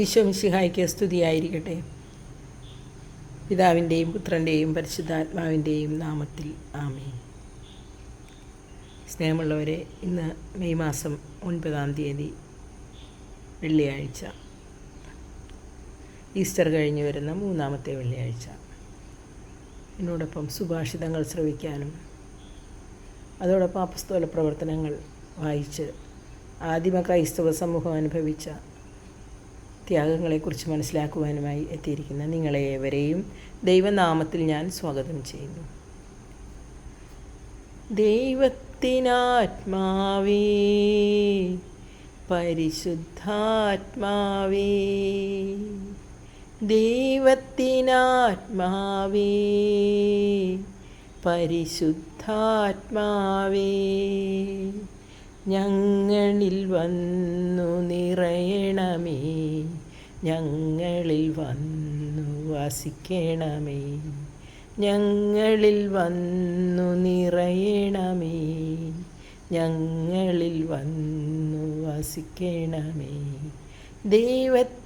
ഈശോ മിശിഹായ്ക്ക് സ്തുതിയായിരിക്കട്ടെ. പിതാവിന്റെയും പുത്രന്റെയും പരിശുദ്ധാത്മാവിന്റെയും നാമത്തിൽ ആമേ സ്നേഹമുള്ളവരെ ഇന്ന് മെയ് മാസം ഒൻപതാം തീയതി വെള്ളിയാഴ്ച. ഈസ്റ്റർ കഴിഞ്ഞ് വരുന്ന മൂന്നാമത്തെ വെള്ളിയാഴ്ച. എന്നോടൊപ്പം സുഭാഷിതങ്ങൾ ശ്രവിക്കാനും അതോടൊപ്പം അപസ്തോല പ്രവർത്തനങ്ങൾ വായിച്ച് ആദിമ ക്രൈസ്തവ സമൂഹം അനുഭവിച്ച ത്യാഗങ്ങളെക്കുറിച്ച് മനസ്സിലാക്കുവാനുമായി എത്തിയിരിക്കുന്ന നിങ്ങളെ ഏവരെയും ദൈവനാമത്തിൽ ഞാൻ സ്വാഗതം ചെയ്യുന്നു. ദൈവത്തിനാത്മാവേ പരിശുദ്ധാത്മാവേ ദൈവത്തിനാത്മാവേ പരിശുദ്ധാത്മാവേ. ഞങ്ങളിൽ വന്നു നിറയണമേ. ഞങ്ങളിൽ വന്നു വസിക്കണമേ. ഞങ്ങളിൽ വന്നു നിറയണമേ. ഞങ്ങളിൽ വന്നു വസിക്കണമേ. ദൈവത്തിനാത്മാവേ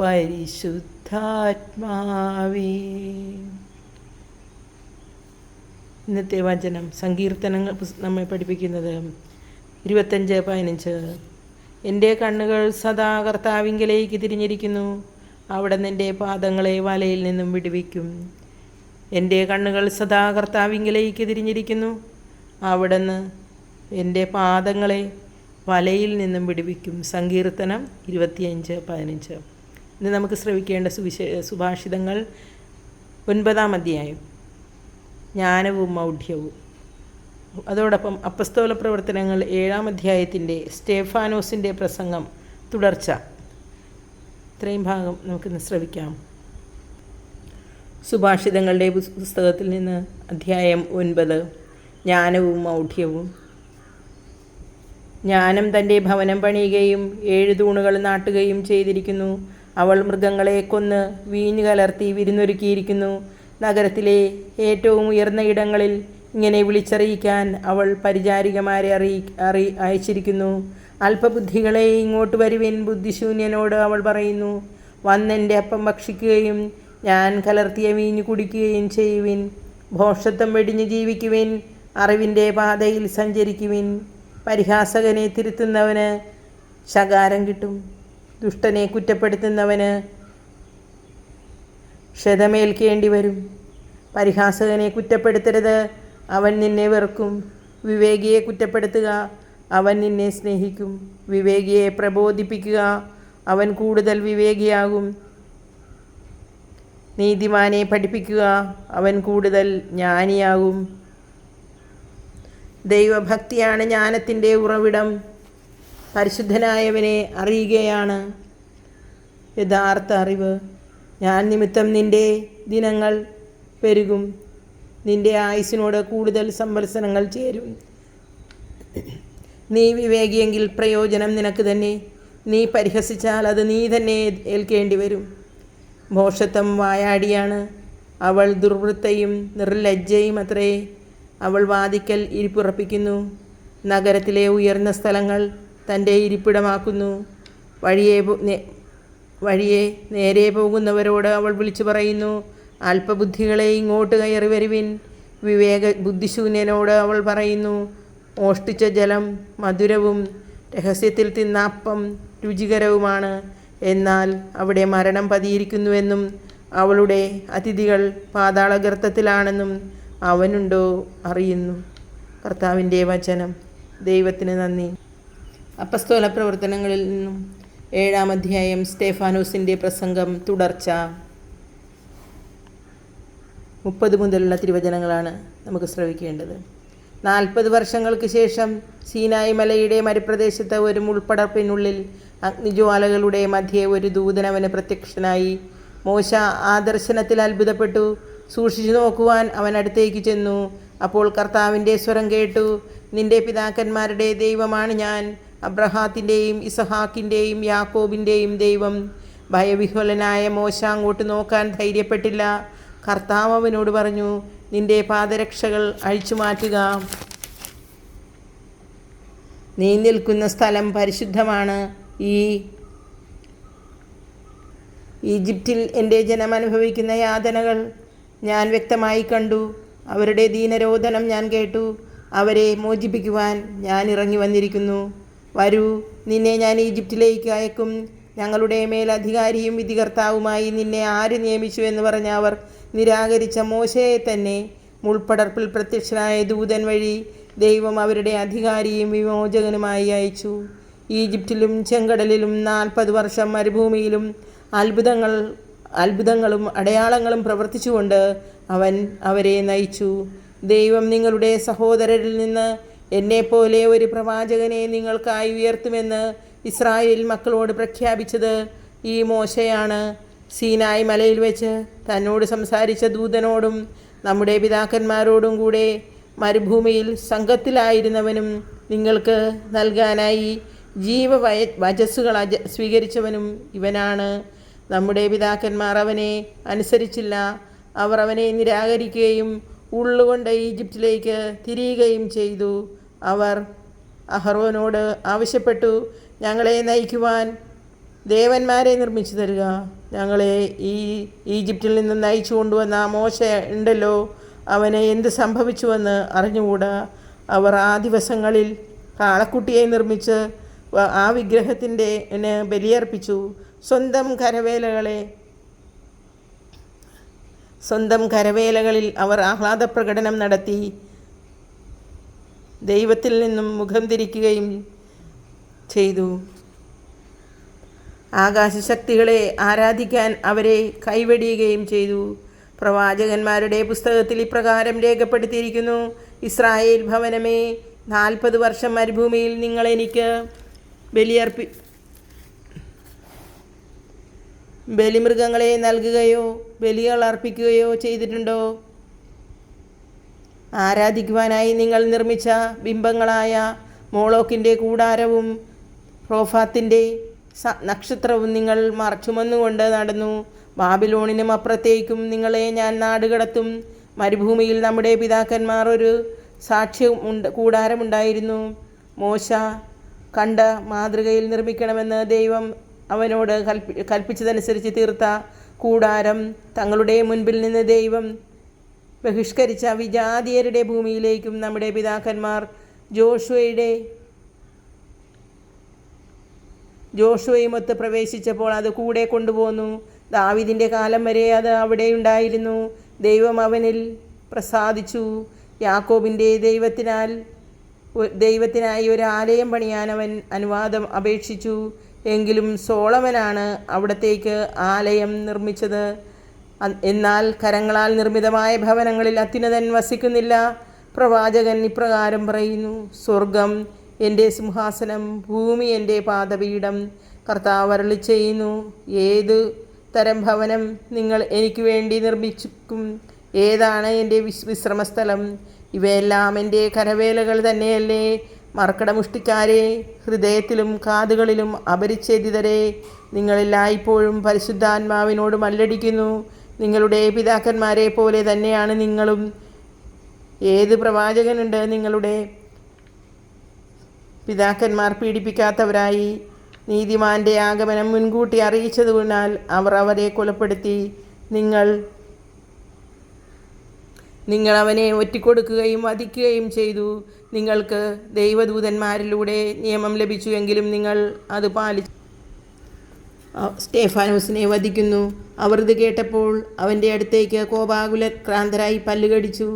പരിശുദ്ധാത്മാവേ. ഇന്നത്തെ വചനം സങ്കീർത്തനങ്ങൾ നമ്മെ പഠിപ്പിക്കുന്നത്. ഇരുപത്തഞ്ച് പതിനഞ്ച്. എന്റെ കണ്ണുകൾ സദാ കർത്താവിങ്കലേക്ക് തിരിഞ്ഞിരിക്കുന്നു. അവിടെ നിന്റെ പാദങ്ങളെ വലയിൽ നിന്നും വിടുവിക്കും. എന്റെ കണ്ണുകൾ സദാ കർത്താവിങ്കലേക്ക് തിരിഞ്ഞിരിക്കുന്നു. അവിടുന്ന് എന്റെ പാദങ്ങളെ വലയിൽ നിന്നും വിടുവിക്കും. സങ്കീർത്തനം ഇരുപത്തിയഞ്ച് പതിനഞ്ച്. ഇന്ന് നമുക്ക് ശ്രവിക്കേണ്ട സുവിശേ സുഭാഷിതങ്ങൾ ഒൻപതാം അധ്യായം. ജ്ഞാനവും മൗഢ്യവും. അതോടൊപ്പം അപ്പസ്തോല പ്രവർത്തനങ്ങൾ ഏഴാം അധ്യായത്തിന്റെ സ്റ്റേഫാനോസിന്റെ പ്രസംഗം തുടർച്ച. ഇത്രയും ഭാഗം നമുക്കിന്ന് ശ്രവിക്കാം. സുഭാഷിതങ്ങളുടെ പുസ്തകത്തിൽ നിന്ന് അധ്യായം ഒൻപത്. ജ്ഞാനവും മൗഢ്യവും. ജ്ഞാനം തന്റെ ഭവനം പണിയുകയും ഏഴ് തൂണുകൾ നാട്ടുകയും ചെയ്തിരിക്കുന്നു. അവൾ മൃഗങ്ങളെ കൊന്ന് വീഞ്ഞു കലർത്തി വിരുന്നൊരുക്കിയിരിക്കുന്നു. നഗരത്തിലെ ഏറ്റവും ഉയർന്ന ഇടങ്ങളിൽ ഇങ്ങനെ വിളിച്ചറിയിക്കാൻ അവൾ പരിചാരികമാരെ അറിയി അറി അയച്ചിരിക്കുന്നു. അല്പബുദ്ധികളെ ഇങ്ങോട്ട് വരുവിൻ ബുദ്ധിശൂന്യനോട് അവൾ പറയുന്നു. വന്നെന്റെ അപ്പം ഭക്ഷിക്കുകയും ഞാൻ കലർത്തിയ വീഞ്ഞു കുടിക്കുകയും ചെയ്യുവിൻ. ഭോഷത്വം വെടിഞ്ഞ് ജീവിക്കുവിൻ. അറിവിന്റെ പാതയിൽ സഞ്ചരിക്കുവിൻ. പരിഹാസകനെ തിരുത്തുന്നവന് ശകാരം കിട്ടും. ദുഷ്ടനെ കുറ്റപ്പെടുത്തുന്നവന് ക്ഷതമേൽക്കേണ്ടി വരും പരിഹാസകനെ കുറ്റപ്പെടുത്തരുത്. അവൻ നിന്നെ വെറുക്കും. വിവേകിയെ കുറ്റപ്പെടുത്തുക. അവൻ നിന്നെ സ്നേഹിക്കും. വിവേകിയെ പ്രബോധിപ്പിക്കുക. അവൻ കൂടുതൽ വിവേകിയാകും. നീതിമാനെ പഠിപ്പിക്കുക. അവൻ കൂടുതൽ ജ്ഞാനിയാകും. ദൈവഭക്തിയാണ് ജ്ഞാനത്തിന്റെ ഉറവിടം. പരിശുദ്ധനായവനെ അറിയുകയാണ്. യഥാർത്ഥ അറിവ്. ഞാൻ നിമിത്തം നിന്റെ ദിനങ്ങൾ പെരുകും. നിന്റെ ആയുസിനോട് കൂടുതൽ സംവത്സരങ്ങൾ ചേരും. നീ വിവേകിയെങ്കിൽ പ്രയോജനം നിനക്ക് തന്നെ. നീ പരിഹസിച്ചാൽ അത് നീ തന്നെ ഏൽക്കേണ്ടി വരും. ഭോഷത്വം വായാടിയാണ് അവൾ ദുർവൃത്തയും നിർലജ്ജയും അത്രേ. അവൾ വാദിക്കൽ ഇരിപ്പുറപ്പിക്കുന്നു. നഗരത്തിലെ ഉയർന്ന സ്ഥലങ്ങൾ തന്റെ ഇരിപ്പിടമാക്കുന്നു. വഴിയെ വഴിയെ നേരെ പോകുന്നവരോട് അവൾ വിളിച്ചു പറയുന്നു അല്പബുദ്ധികളെ ഇങ്ങോട്ട് കയറി വരുവിൻ. വിവേക ബുദ്ധിശൂന്യനോട് അവൾ പറയുന്നു മോഷ്ടിച്ച ജലം മധുരവും രഹസ്യത്തിൽ തിന്ന അപ്പം രുചികരവുമാണ്. എന്നാൽ അവിടെ മരണം പതിയിരിക്കുന്നുവെന്നും അവളുടെ അതിഥികൾ പാതാളഗർത്തത്തിലാണെന്നും അവനുണ്ടോ അറിയുന്നു. കർത്താവിന്റെ വചനം. ദൈവത്തിന് നന്ദി. അപ്പസ്തോല പ്രവർത്തനങ്ങളിൽ നിന്നും ഏഴാം അധ്യായം സ്റ്റേഫാനോസിന്റെ പ്രസംഗം തുടർച്ച. മുപ്പത് മുതലുള്ള തിരുവചനങ്ങളാണ് നമുക്ക് ശ്രവിക്കേണ്ടത്. നാൽപ്പത് വർഷങ്ങൾക്ക് ശേഷം സീനായി മലയുടെ മരുപ്രദേശത്ത് ഒരു മുൾപ്പടർപ്പിനുള്ളിൽ അഗ്നിജ്വാലകളുടെ മധ്യേ ഒരു ദൂതൻ അവന് പ്രത്യക്ഷനായി മോശ ആ ദർശനത്തിൽ അത്ഭുതപ്പെട്ടു. സൂക്ഷിച്ചു നോക്കുവാൻ അവൻ അടുത്തേക്ക് ചെന്നു. അപ്പോൾ കർത്താവിന്റെ സ്വരം കേട്ടു. നിന്റെ പിതാക്കന്മാരുടെ ദൈവമാണ് ഞാൻ. അബ്രഹാത്തിന്റെയും ഇസഹാക്കിന്റെയും യാക്കോബിന്റെയും ദൈവം ഭയവിഹ്വലനായ മോശ അങ്ങോട്ട് നോക്കാൻ ധൈര്യപ്പെട്ടില്ല. കർത്താവ് അവനോട് പറഞ്ഞു നിന്റെ പാദരക്ഷകൾ അഴിച്ചു മാറ്റുക നീ നിൽക്കുന്ന സ്ഥലം പരിശുദ്ധമാണ്. ഈ ഈജിപ്തിൽ എന്റെ ജനം അനുഭവിക്കുന്ന യാതനകൾ ഞാൻ വ്യക്തമായി കണ്ടു. അവരുടെ ദീനരോധനം ഞാൻ കേട്ടു. അവരെ മോചിപ്പിക്കുവാൻ ഞാൻ ഇറങ്ങി വന്നിരിക്കുന്നു. വരൂ. നിന്നെ ഞാൻ ഈജിപ്തിലേക്ക് അയക്കും. ഞങ്ങളുടെ മേലധികാരിയും വിധികർത്താവുമായി നിന്നെ ആര് നിയമിച്ചു എന്ന് പറഞ്ഞ അവർ നിരാകരിച്ച മോശയെ തന്നെ മുൾപ്പടർപ്പിൽ പ്രത്യക്ഷനായ ദൂതൻ വഴി ദൈവം അവരുടെ അധികാരിയും വിമോചകനുമായി അയച്ചു. ഈജിപ്തിലും ചെങ്കടലിലും നാൽപ്പത് വർഷം മരുഭൂമിയിലും അത്ഭുതങ്ങൾ അത്ഭുതങ്ങളും അടയാളങ്ങളും പ്രവർത്തിച്ചുകൊണ്ട് അവൻ അവരെ നയിച്ചു. ദൈവം നിങ്ങളുടെ സഹോദരരിൽ നിന്ന് എന്നെപ്പോലെ ഒരു പ്രവാചകനെ നിങ്ങൾക്കായി ഉയർത്തുമെന്ന് ഇസ്രായേൽ മക്കളോട് പ്രഖ്യാപിച്ചത് ഈ മോശയാണ്. സീനായ് മലയിൽ വെച്ച് തന്നോട് സംസാരിച്ച ദൂതനോടും നമ്മുടെ പിതാക്കന്മാരോടും കൂടെ മരുഭൂമിയിൽ സംഘത്തിലായിരുന്നവനും നിങ്ങൾക്ക് നൽകാനായി ജീവ വജസ്സുകൾ സ്വീകരിച്ചവനും ഇവനാണ്. നമ്മുടെ പിതാക്കന്മാർ അവനെ അനുസരിച്ചില്ല. അവർ അവനെ നിരാകരിക്കുകയും ഉള്ളുകൊണ്ട് ഈജിപ്തിലേക്ക് തിരിയുകയും ചെയ്തു. അവർ അഹറോനോട് ആവശ്യപ്പെട്ടു ഞങ്ങളെ നയിക്കുവാൻ ദേവന്മാരെ നിർമ്മിച്ചു തരിക. ഞങ്ങളെ ഈ ഈജിപ്തിൽ നിന്ന് നയിച്ചു കൊണ്ടുവന്ന ആ മോശ ഉണ്ടല്ലോ അവന് എന്ത് സംഭവിച്ചുവെന്ന് അറിഞ്ഞുകൂടാ. അവർ ആ ദിവസങ്ങളിൽ കാളക്കുട്ടിയെ നിർമ്മിച്ച് ആ വിഗ്രഹത്തിന്റെ ബലിയർപ്പിച്ചു. സ്വന്തം കരവേലകളെ സ്വന്തം കരവേലകളിൽ അവർ ആഹ്ലാദ പ്രകടനം നടത്തി. ദൈവത്തിൽ നിന്നും മുഖം തിരിക്കുകയും ചെയ്തു. ആകാശശക്തികളെ ആരാധിക്കാൻ അവരെ കൈവെടിയുകയും ചെയ്തു. പ്രവാചകന്മാരുടെ പുസ്തകത്തിൽ ഇപ്രകാരം രേഖപ്പെടുത്തിയിരിക്കുന്നു. ഇസ്രായേൽ ഭവനമേ നാൽപ്പത് വർഷം മരുഭൂമിയിൽ നിങ്ങൾ എനിക്ക് ബലിയർപ്പി ബലിമൃഗങ്ങളെ നൽകുകയോ ബലികൾ അർപ്പിക്കുകയോ ചെയ്തിട്ടുണ്ടോ? ആരാധിക്കുവാനായി നിങ്ങൾ നിർമ്മിച്ച ബിംബങ്ങളായ മോളോക്കിന്റെ കൂടാരവും റോഫാത്തിന്റെ നക്ഷത്രവും നിങ്ങൾ മറച്ചുമെന്നുകൊണ്ട് നടന്നു. ബാബിലോണിനും അപ്പുറത്തേക്കും നിങ്ങളെ ഞാൻ നാടുകടത്തും. മരുഭൂമിയിൽ നമ്മുടെ പിതാക്കന്മാർ ഒരു സാക്ഷ്യം ഉണ്ട് കൂടാരമുണ്ടായിരുന്നു. മോശ കണ്ട മാതൃകയിൽ നിർമ്മിക്കണമെന്ന് ദൈവം അവനോട് കൽപ്പി കൽപ്പിച്ചതനുസരിച്ച് തീർത്ത കൂടാരം തങ്ങളുടെ മുൻപിൽ നിന്ന് ദൈവം ബഹിഷ്കരിച്ച വിജാതീയരുടെ ഭൂമിയിലേക്കും നമ്മുടെ പിതാക്കന്മാർ ജോഷുവയുടെ ജോഷുവയുമൊത്ത് പ്രവേശിച്ചപ്പോൾ അത് കൂടെ കൊണ്ടുപോന്നു. ദാവിദിന്റെ കാലം വരെ അത് അവിടെ ഉണ്ടായിരുന്നു. ദൈവം അവനിൽ പ്രസാദിച്ചു. യാക്കോബിന്റെ ദൈവത്തിനാൽ ദൈവത്തിനായി ഒരു ആലയം പണിയാൻ അവൻ അനുവാദം അപേക്ഷിച്ചു. എങ്കിലും സോളമനാണ് അവിടത്തേക്ക് ആലയം നിർമ്മിച്ചത്. എന്നാൽ കരങ്ങളാൽ നിർമ്മിതമായ ഭവനങ്ങളിൽ അത്യുന്നതൻ വസിക്കുന്നില്ല. പ്രവാചകൻ ഇപ്രകാരം പറയുന്നു സ്വർഗം എന്റെ സിംഹാസനം ഭൂമി എന്റെ പാദപീഠം. കർത്താവ് അരളി ചെയ്യുന്നു ഏത് തരം ഭവനം നിങ്ങൾ എനിക്ക് വേണ്ടി നിർമ്മിച്ചിരിക്കും ഏതാണ് എന്റെ വിശ് വിശ്രമസ്ഥലം? ഇവയെല്ലാം എന്റെ കരവേലകൾ തന്നെയല്ലേ? മർക്കടമുഷ്ടിക്കാരെ ഹൃദയത്തിലും കാതുകളിലും അപരിച്ഛേദിതരെ. നിങ്ങളെല്ലായ്പ്പോഴും പരിശുദ്ധാത്മാവിനോട് മല്ലടിക്കുന്നു. നിങ്ങളുടെ പിതാക്കന്മാരെ പോലെ തന്നെയാണ് നിങ്ങളും. ഏത് പ്രവാചകനുണ്ട് നിങ്ങളുടെ? പിതാക്കന്മാർ പീഡിപ്പിക്കാത്തവരായി നീതിമാന്റെ ആഗമനം മുൻകൂട്ടി അറിയിച്ചതിനാൽ അവർ അവരെ കൊലപ്പെടുത്തി നിങ്ങൾ നിങ്ങൾ അവനെ ഒറ്റിക്കൊടുക്കുകയും വധിക്കുകയും ചെയ്തു. നിങ്ങൾക്ക് ദൈവദൂതന്മാരിലൂടെ നിയമം ലഭിച്ചു എങ്കിലും നിങ്ങൾ അത് പാലിച്ചു സ്റ്റേഫാനോസിനെ വധിക്കുന്നു. അവർ ഇത് കേട്ടപ്പോൾ അവന്റെ അടുത്തേക്ക് കോപാകുലക്രാന്തരായി പല്ലുകടിച്ചു.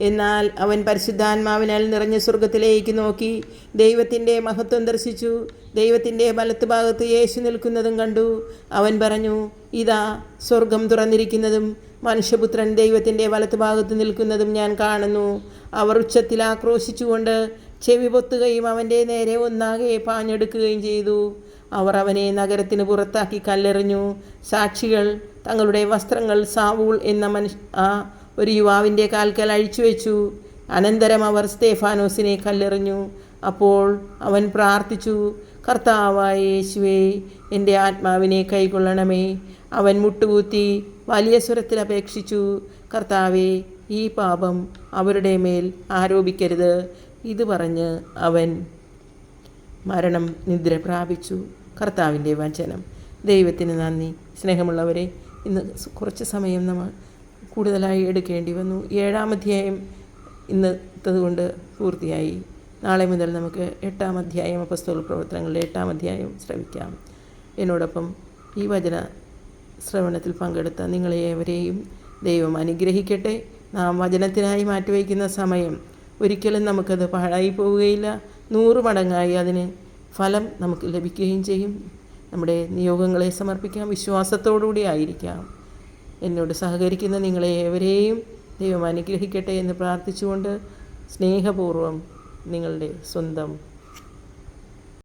എന്നാൽ അവൻ പരിശുദ്ധാത്മാവിനാൽ നിറഞ്ഞ സ്വർഗത്തിലേക്ക് നോക്കി ദൈവത്തിന്റെ മഹത്വം ദർശിച്ചു. ദൈവത്തിന്റെ വലത്ത് ഭാഗത്ത് യേശു നിൽക്കുന്നതും കണ്ടു. അവൻ പറഞ്ഞു ഇതാ സ്വർഗം തുറന്നിരിക്കുന്നതും മനുഷ്യപുത്രൻ ദൈവത്തിന്റെ വലത്ത് ഭാഗത്ത് നിൽക്കുന്നതും ഞാൻ കാണുന്നു. അവർ ഉച്ചത്തിൽ ആക്രോശിച്ചുകൊണ്ട് ചെവി പൊത്തുകയും അവന്റെ നേരെ ഒന്നാകെ പാഞ്ഞെടുക്കുകയും ചെയ്തു. അവർ അവനെ നഗരത്തിന് പുറത്താക്കി കല്ലെറിഞ്ഞു. സാക്ഷികൾ തങ്ങളുടെ വസ്ത്രങ്ങൾ സാവൂൾ എന്ന മനുഷ്യ ആ ഒരു യുവാവിന്റെ കാൽക്കൽ അഴിച്ചു വെച്ചു അനന്തരം അവർ സ്തേഫാനോസിനെ കല്ലെറിഞ്ഞു. അപ്പോൾ അവൻ പ്രാർത്ഥിച്ചു കർത്താവായ യേശുവേ എന്റെ ആത്മാവിനെ കൈക്കൊള്ളണമേ. അവൻ മുട്ടുകൂത്തി വലിയ സ്വരത്തിൽ അപേക്ഷിച്ചു കർത്താവേ ഈ പാപം അവരുടെ മേൽ ആരോപിക്കരുത് ഇത് പറഞ്ഞ് അവൻ മരണം നിദ്ര പ്രാപിച്ചു. കർത്താവിന്റെ വചനം. ദൈവത്തിന് നന്ദി. സ്നേഹമുള്ളവരെ ഇന്ന് കുറച്ച് സമയം നമ്മൾ കൂടുതലായി എടുക്കേണ്ടി വന്നു. ഏഴാം അധ്യായം ഇന്നത്തത് കൊണ്ട് പൂർത്തിയായി. നാളെ മുതൽ നമുക്ക് എട്ടാം അധ്യായം അപസ്തോൽ പ്രവർത്തനങ്ങളുടെ എട്ടാം അധ്യായം ശ്രവിക്കാം. എന്നോടൊപ്പം ഈ വചന ശ്രവണത്തിൽ പങ്കെടുത്ത നിങ്ങളെ ഏവരെയും ദൈവം അനുഗ്രഹിക്കട്ടെ. നാം വചനത്തിനായി മാറ്റിവെക്കുന്ന സമയം ഒരിക്കലും നമുക്കത് പാഴായി പോവുകയില്ല. നൂറ് മടങ്ങായി അതിന് ഫലം നമുക്ക് ലഭിക്കുകയും ചെയ്യും. നമ്മുടെ നിയോഗങ്ങളെ സമർപ്പിക്കാം. വിശ്വാസത്തോടുകൂടി ആയിരിക്കാം. എന്നോട് സഹകരിക്കുന്ന നിങ്ങളെ ഏവരെയും ദൈവം അനുഗ്രഹിക്കട്ടെ എന്ന് പ്രാർത്ഥിച്ചുകൊണ്ട് സ്നേഹപൂർവം നിങ്ങളുടെ സ്വന്തം